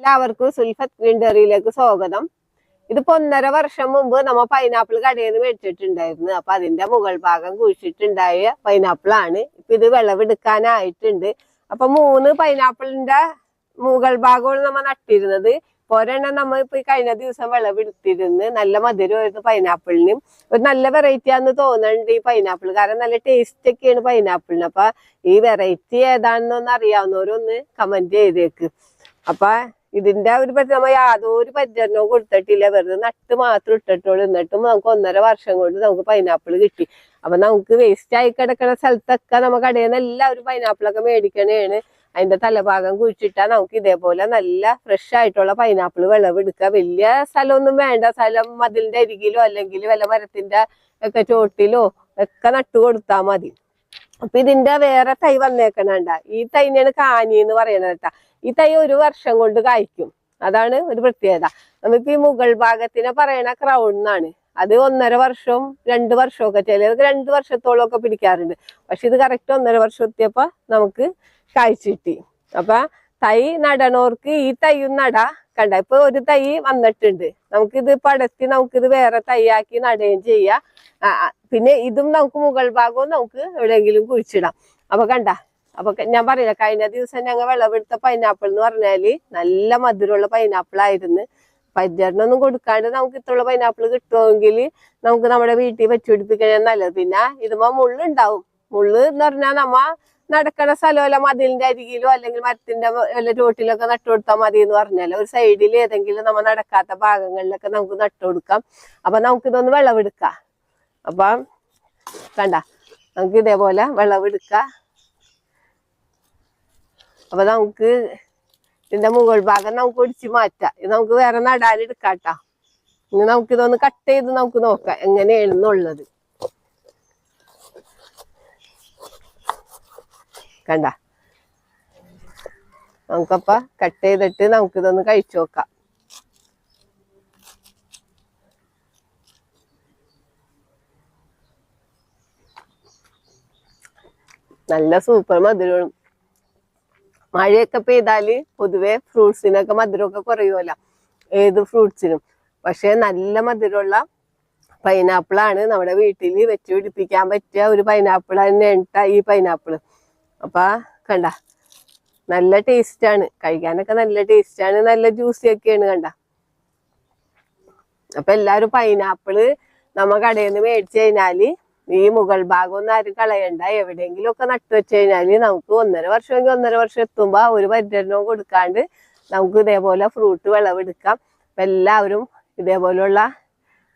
എല്ലാവർക്കും സുൽഫത്ത് വീണ്ടറിയിലേക്ക് സ്വാഗതം. ഇതിപ്പോ ഒന്നര വർഷം മുമ്പ് നമ്മ പൈനാപ്പിൾ കടയിൽ നിന്ന് മേടിച്ചിട്ടുണ്ടായിരുന്നു. അപ്പൊ അതിന്റെ മുകൾ ഭാഗം കുഴിച്ചിട്ടുണ്ടായ പൈനാപ്പിൾ ആണ്. ഇപ്പൊ ഇത് വിളവെടുക്കാനായിട്ടുണ്ട്. അപ്പൊ മൂന്ന് പൈനാപ്പിളിന്റെ മുകൾ ഭാഗമാണ് നമ്മ നട്ടിരുന്നത്. ഒരെണ്ണം നമ്മൾ ഇപ്പൊ കഴിഞ്ഞ ദിവസം വിളവെടുത്തിരുന്ന് നല്ല മധുരമായിരുന്നു പൈനാപ്പിളിനും ഒരു നല്ല വെറൈറ്റി ആണെന്ന് തോന്നുന്നുണ്ട് ഈ പൈനാപ്പിൾ കാരണം നല്ല ടേസ്റ്റ് ഒക്കെയാണ് പൈനാപ്പിളിന് അപ്പൊ ഈ വെറൈറ്റി ഏതാണെന്നൊന്ന് അറിയാവുന്നവരൊന്ന് കമന്റ് ചെയ്തേക്ക്. അപ്പൊ ഇതിന്റെ ഒരു പറ്റി നമ്മ യാതൊരു പരിചരണവും കൊടുത്തിട്ടില്ല. വെറുതെ നട്ട് മാത്രം ഇട്ടിട്ടുള്ളൂ. എന്നിട്ടും നമുക്ക് ഒന്നര വർഷം കൊണ്ട് നമുക്ക് പൈനാപ്പിൾ കിട്ടി. അപ്പൊ നമുക്ക് വേസ്റ്റ് ആയി കിടക്കുന്ന സ്ഥലത്തൊക്കെ നമുക്ക് കടയിൽ നിന്ന് എല്ലാവരും പൈനാപ്പിളൊക്കെ മേടിക്കണേണ്. അതിന്റെ തലഭാഗം കുഴിച്ചിട്ടാൽ നമുക്ക് ഇതേപോലെ നല്ല ഫ്രഷ് ആയിട്ടുള്ള പൈനാപ്പിൾ വിളവെടുക്കുക വലിയ സ്ഥലമൊന്നും വേണ്ട. സ്ഥലം മതിലിന്റെ അരികിലോ അല്ലെങ്കിൽ വല്ല മരത്തിന്റെ ഒക്കെ ചോട്ടിലോ ഒക്കെ നട്ടു കൊടുത്താൽ മതി. അപ്പൊ ഇതിന്റെ വേറെ തൈ വന്നേക്കണണ്ട. ഈ തൈനെയാണ് കാനി എന്ന് പറയണത് കേട്ടാ. ഈ തൈ ഒരു വർഷം കൊണ്ട് കായ്ക്കും. അതാണ് ഒരു പ്രത്യേകത. നമുക്ക് ഈ മുകൾ ഭാഗത്തിനെ പറയണ ക്രൗൺ എന്നാണ്. അത് ഒന്നര വർഷവും രണ്ട് വർഷമൊക്കെ ചിലർക്ക് രണ്ട് വർഷത്തോളം ഒക്കെ പിടിക്കാറുണ്ട്. പക്ഷെ ഇത് കറക്റ്റ് ഒന്നര വർഷം എത്തിയപ്പോ നമുക്ക് കായ്ച്ചു കിട്ടി. അപ്പൊ തൈ നടണോർക്ക് ഈ തൈയും നടാ. കണ്ട. ഇപ്പൊ ഒരു തൈ വന്നിട്ടുണ്ട്. നമുക്കിത് പടത്തി നമുക്കിത് വേറെ തൈയാക്കി നടുകയും ചെയ്യാം. പിന്നെ ഇതും നമുക്ക് മുകൾ ഭാഗവും നമുക്ക് എവിടെയെങ്കിലും കുഴിച്ചിടാം. അപ്പൊ കണ്ട അപ്പൊ ഞാൻ പറയില്ല. കഴിഞ്ഞ ദിവസം ഞങ്ങൾ വിളവെടുത്ത പൈനാപ്പിൾ എന്ന് പറഞ്ഞാൽ നല്ല മധുരമുള്ള പൈനാപ്പിൾ ആയിരുന്നു. പരിചരണമൊന്നും കൊടുക്കാണ്ട് നമുക്ക് ഇത്രയുള്ള പൈനാപ്പിൾ കിട്ടുമെങ്കിൽ നമുക്ക് നമ്മുടെ വീട്ടിൽ വെച്ചുപിടിപ്പിക്കാൻ നല്ലത്. പിന്നെ ഇതുമ്പോ മുള്ളുണ്ടാവും. മുള്ള് എന്ന് പറഞ്ഞാൽ നമ്മ നടക്കണ സ്ഥലമല്ല മതിലിന്റെ അരികിലോ അല്ലെങ്കിൽ മരത്തിന്റെ വല്ല ചോട്ടിലൊക്കെ നട്ടു കൊടുത്താൽ മതി എന്ന് പറഞ്ഞാൽ ഒരു സൈഡിൽ ഏതെങ്കിലും നമ്മൾ നടക്കാത്ത ഭാഗങ്ങളിലൊക്കെ നമുക്ക് നട്ടു കൊടുക്കാം അപ്പൊ നമുക്കിതൊന്ന് വിളവെടുക്കാം. അപ്പം കണ്ട നമുക്ക് ഇതേപോലെ വിളവെടുക്കാം. അപ്പൊ നമുക്ക് ഇതിന്റെ മുകൾ ഭാഗം നമുക്ക് ഒടിച്ച് മാറ്റാം. ഇത് നമുക്ക് വേറെ നടാനെടുക്കാട്ടോ ഇനി നമുക്കിതൊന്ന് കട്ട് ചെയ്ത് നമുക്ക് നോക്കാം എങ്ങനെയാണെന്നുള്ളത് കണ്ട. നമുക്കപ്പ കട്ട് ചെയ്തിട്ട് നമുക്ക് ഇതൊന്ന് കഴിച്ചു നോക്കാം. നല്ല സൂപ്പർ മധുരമാണ് മഴയൊക്കെ പെയ്താൽ പൊതുവെ ഫ്രൂട്ട്സിനൊക്കെ മധുരമൊക്കെ കുറയുമല്ലോ. ഏത് ഫ്രൂട്ട്സിനും. പക്ഷെ നല്ല മധുരമുള്ള പൈനാപ്പിൾ ആണ് നമ്മുടെ വീട്ടിൽ വെച്ച് പിടിപ്പിക്കാൻ പറ്റിയ ഒരു പൈനാപ്പിൾ തന്നെയാണ് ഈ പൈനാപ്പിൾ അപ്പൊ കണ്ട. നല്ല ടേസ്റ്റ് ആണ്. കഴിക്കാനൊക്കെ നല്ല ടേസ്റ്റ് ആണ്. നല്ല ജ്യൂസി ഒക്കെയാണ് കണ്ട. അപ്പൊ എല്ലാരും പൈനാപ്പിൾ നമ്മ കടയിൽ നിന്ന് മേടിച്ചു കഴിഞ്ഞാൽ ഈ മുകൾ ഭാഗം ഒന്നും ആരും കളയണ്ട. എവിടെയെങ്കിലും ഒക്കെ നട്ടു വെച്ച് കഴിഞ്ഞാൽ നമുക്ക് ഒന്നര വർഷമെങ്കിൽ ഒന്നര വർഷം എത്തുമ്പോ ഒരു പരിചരണവും കൊടുക്കാണ്ട് നമുക്ക് ഇതേപോലെ ഫ്രൂട്ട് വിളവെടുക്കാം. അപ്പൊ എല്ലാവരും ഇതേപോലുള്ള